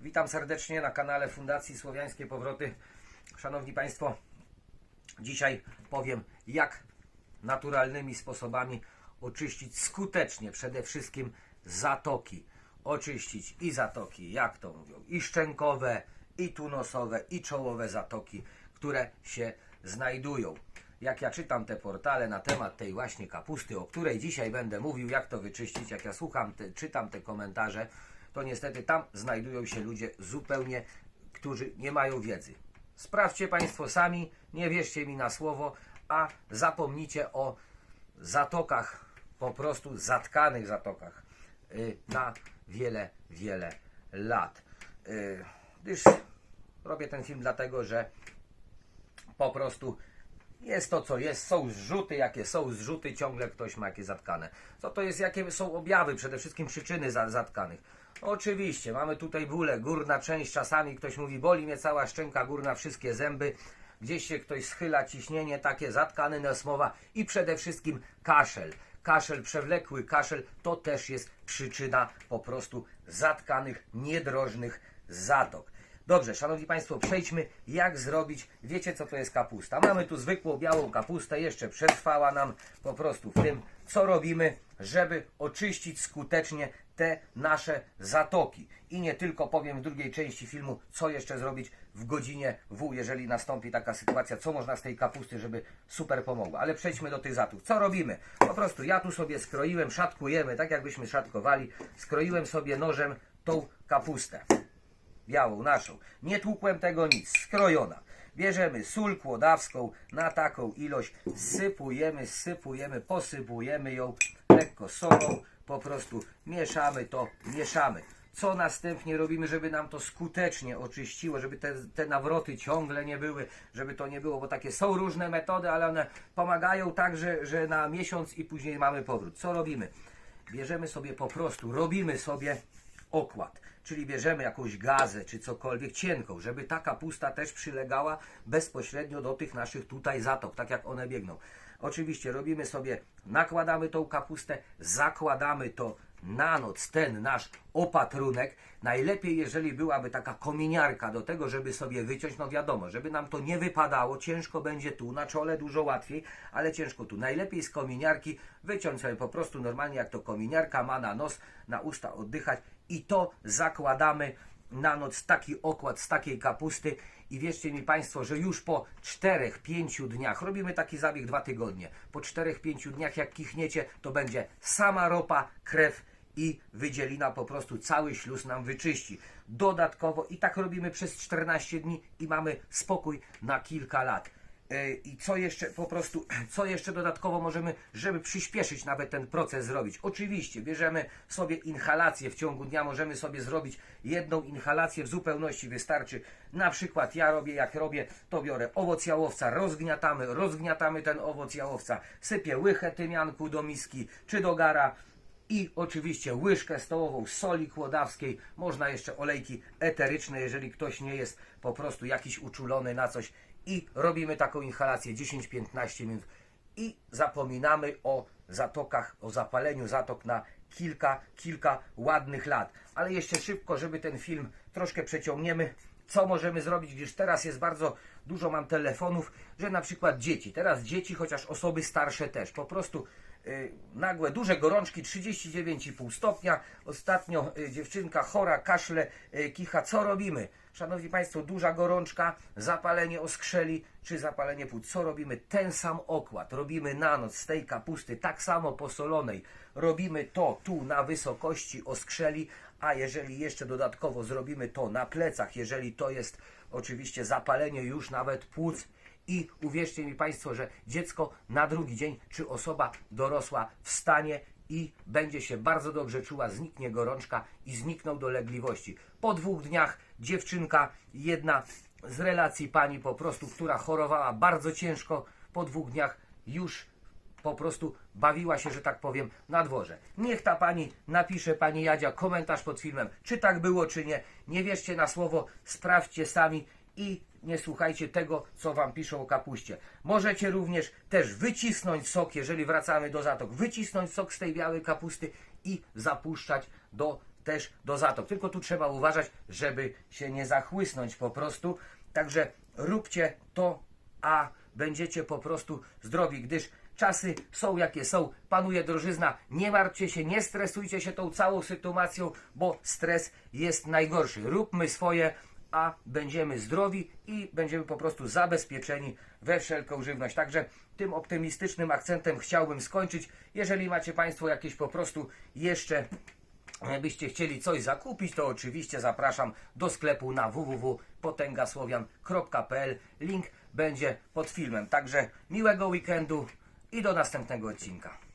Witam serdecznie na kanale Fundacji Słowiańskie Powroty. Szanowni Państwo, dzisiaj powiem, jak naturalnymi sposobami oczyścić skutecznie przede wszystkim zatoki. Oczyścić i zatoki, jak to mówią, i szczękowe, i tunosowe, i czołowe zatoki, które się znajdują. Jak ja czytam te portale na temat tej właśnie kapusty, o której dzisiaj będę mówił, jak to wyczyścić, jak ja słucham, te, czytam te komentarze, to niestety tam znajdują się ludzie zupełnie, którzy nie mają wiedzy. Sprawdźcie Państwo sami, nie wierzcie mi na słowo, a zapomnijcie o zatokach, po prostu zatkanych zatokach y, na wiele, wiele lat. Y, Gdyż robię ten film dlatego, że po prostu jest to, co jest. Są zrzuty, jakie są zrzuty, ciągle ktoś ma jakieś zatkane. Co to jest, jakie są objawy, przede wszystkim przyczyny za, zatkanych? Oczywiście, mamy tutaj bóle, górna część, czasami ktoś mówi, boli mnie cała szczęka górna, wszystkie zęby, gdzieś się ktoś schyla, ciśnienie takie, zatkany nosmowa i przede wszystkim kaszel. Kaszel, przewlekły kaszel, to też jest przyczyna po prostu zatkanych, niedrożnych zatok. Dobrze, szanowni Państwo, przejdźmy jak zrobić, wiecie co to jest kapusta. Mamy tu zwykłą białą kapustę, jeszcze przetrwała nam po prostu w tym, co robimy, żeby oczyścić skutecznie te nasze zatoki. I nie tylko powiem w drugiej części filmu, co jeszcze zrobić w godzinie W, jeżeli nastąpi taka sytuacja, co można z tej kapusty, żeby super pomogło. Ale przejdźmy do tych zatok. Co robimy? Po prostu ja tu sobie skroiłem, szatkujemy, tak jakbyśmy szatkowali, skroiłem sobie nożem tą kapustę białą, naszą. Nie tłukłem tego nic, skrojona. Bierzemy sól kłodawską na taką ilość, sypujemy, sypujemy, posypujemy ją lekko solą, po prostu mieszamy to, mieszamy. Co następnie robimy, żeby nam to skutecznie oczyściło, żeby te, te nawroty ciągle nie były, żeby to nie było, bo takie są różne metody, ale one pomagają tak, że, że na miesiąc i później mamy powrót. Co robimy? Bierzemy sobie po prostu, robimy sobie okład. Czyli bierzemy jakąś gazę czy cokolwiek cienką, żeby ta kapusta też przylegała bezpośrednio do tych naszych tutaj zatok, tak jak one biegną. Oczywiście robimy sobie, nakładamy tą kapustę, zakładamy to na noc, ten nasz opatrunek. Najlepiej, jeżeli byłaby taka kominiarka do tego, żeby sobie wyciąć, no wiadomo, żeby nam to nie wypadało, ciężko będzie tu, na czole dużo łatwiej, ale ciężko tu. Najlepiej z kominiarki wyciąć sobie po prostu normalnie, jak to kominiarka ma na nos, na usta oddychać i to zakładamy na noc taki okład z takiej kapusty i wierzcie mi Państwo, że już po 4-5 dniach, robimy taki zabieg dwa tygodnie, po 4-5 dniach jak kichniecie, to będzie sama ropa, krew i wydzielina po prostu cały śluz nam wyczyści. Dodatkowo i tak robimy przez 14 dni i mamy spokój na kilka lat. Yy, I co jeszcze po prostu, co jeszcze dodatkowo możemy, żeby przyspieszyć nawet ten proces zrobić? Oczywiście, bierzemy sobie inhalację w ciągu dnia, możemy sobie zrobić jedną inhalację, w zupełności wystarczy. Na przykład ja robię, jak robię, to biorę owoc jałowca, rozgniatamy, rozgniatamy ten owoc jałowca, sypię łychę tymianku do miski czy do gara, i oczywiście łyżkę stołową soli kłodawskiej, można jeszcze olejki eteryczne, jeżeli ktoś nie jest po prostu jakiś uczulony na coś i robimy taką inhalację 10-15 minut. I zapominamy o zatokach, o zapaleniu zatok na kilka, kilka ładnych lat. Ale jeszcze szybko, żeby ten film troszkę przeciągniemy, co możemy zrobić, gdyż teraz jest bardzo dużo mam telefonów, że na przykład dzieci, teraz dzieci, chociaż osoby starsze też, po prostu nagłe, duże gorączki, 39,5 stopnia. Ostatnio y, dziewczynka chora, kaszle, y, kicha. Co robimy? Szanowni Państwo, duża gorączka, zapalenie oskrzeli czy zapalenie płuc. Co robimy? Ten sam okład robimy na noc z tej kapusty, tak samo posolonej. Robimy to tu na wysokości oskrzeli, a jeżeli jeszcze dodatkowo zrobimy to na plecach, jeżeli to jest oczywiście zapalenie już nawet płuc, i uwierzcie mi Państwo, że dziecko na drugi dzień, czy osoba dorosła wstanie i będzie się bardzo dobrze czuła, zniknie gorączka i znikną dolegliwości. Po dwóch dniach dziewczynka, jedna z relacji pani po prostu, która chorowała bardzo ciężko, po dwóch dniach już po prostu bawiła się, że tak powiem, na dworze. Niech ta pani napisze, pani Jadzia, komentarz pod filmem, czy tak było, czy nie. Nie wierzcie na słowo, sprawdźcie sami i nie słuchajcie tego, co wam piszą o kapuście. Możecie również też wycisnąć sok, jeżeli wracamy do zatok, wycisnąć sok z tej białej kapusty i zapuszczać do też do zatok. Tylko tu trzeba uważać, żeby się nie zachłysnąć po prostu. Także róbcie to, a będziecie po prostu zdrowi, gdyż czasy są jakie są, panuje drożyzna, nie martwcie się, nie stresujcie się tą całą sytuacją, bo stres jest najgorszy. Róbmy swoje, a będziemy zdrowi i będziemy po prostu zabezpieczeni we wszelką żywność. Także tym optymistycznym akcentem chciałbym skończyć. Jeżeli macie Państwo jakieś po prostu jeszcze byście chcieli coś zakupić, to oczywiście zapraszam do sklepu na www.potęgasłowian.pl. Link będzie pod filmem. Także miłego weekendu i do następnego odcinka.